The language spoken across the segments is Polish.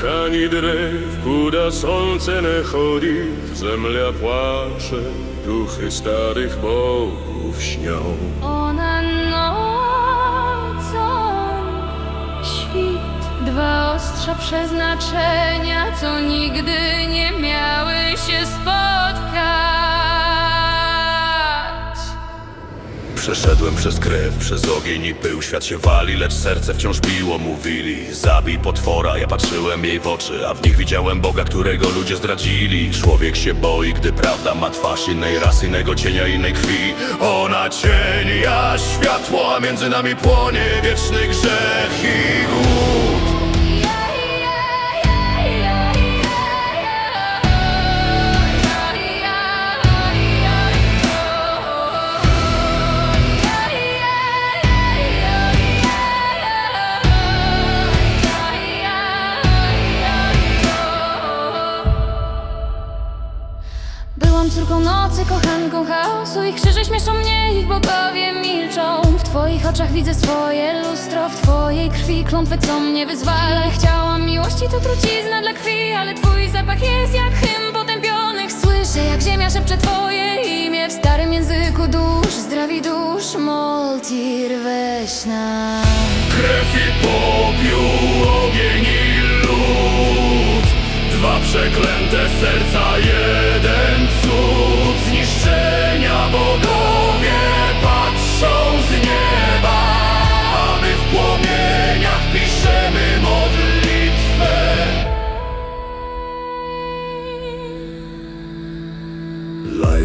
ani drew, kuda słońce nie chodzi, zemlia płacze, duchy starych bogów śnią. Ona nocą świt, dwa ostrza przeznaczenia, co nigdy nie miały się spotkać. Przeszedłem przez krew, przez ogień i pył. Świat się wali, lecz serce wciąż biło Mówili, zabij potwora. Ja patrzyłem jej w oczy, a w nich widziałem Boga Którego ludzie zdradzili. Człowiek się boi, gdy prawda ma twarz Innej rasy, innego cienia, innej krwi. Ona cień, ja światło A między nami płonie wieczny grzech i głód Nocy, kochanką chaosu. Ich krzyże śmieszą mnie, ich bogowie milczą. W twoich oczach widzę swoje lustro W twojej krwi klątwę, co mnie wyzwala. Chciałam miłości, to trucizna dla krwi Ale twój zapach jest jak hymn potępionych. Słyszę, jak ziemia szepcze twoje imię. W starym języku dusz, zdrowi dusz Moltir, weź nam. Krew i popiół, ogień i lód. Dwa przeklęte serca, jeden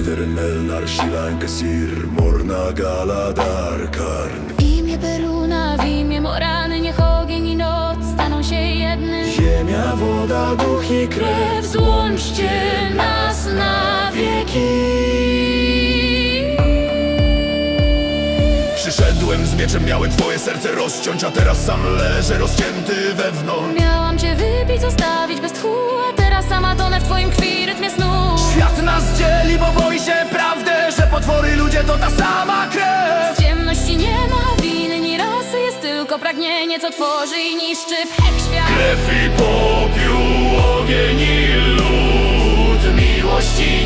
Leider Melnar Shilan Kesir Morna Galadar Karn. W imię Peruna, w imię Morany Niech ogień i noc staną się jednym. Ziemia, woda, duch i krew Złączcie nas na wieki. Przyszedłem z mieczem, miałem twoje serce rozciąć A teraz sam leżę rozcięty wewnątrz. Miałam cię wypić, zostawić bez tchu A teraz sama tonę w twoim krwi nas dzieli, bo boi się prawdy Że potwory ludzie to ta sama krew. W ciemności nie ma winy ni rasy Jest tylko pragnienie, co tworzy i niszczy wszechświat. Krew i popiół, ogień i lód Miłość i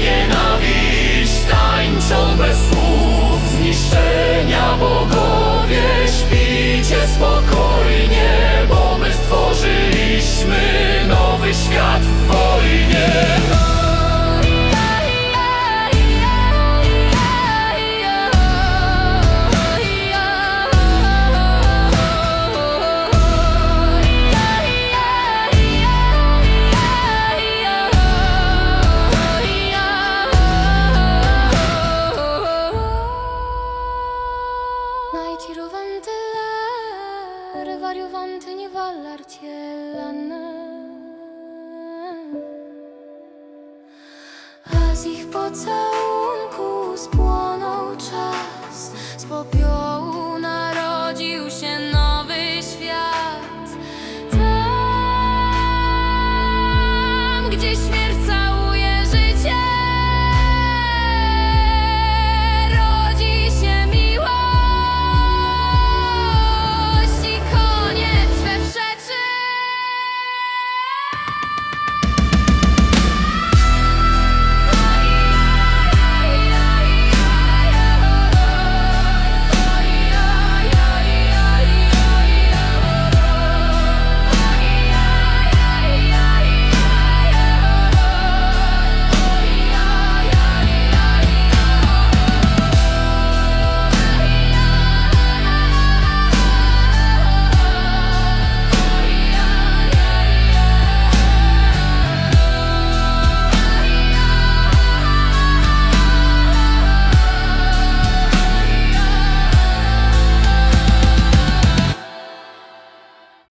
Lär, varjuvante ni vallar tjällarna A z ich pocałunku spłonął czas z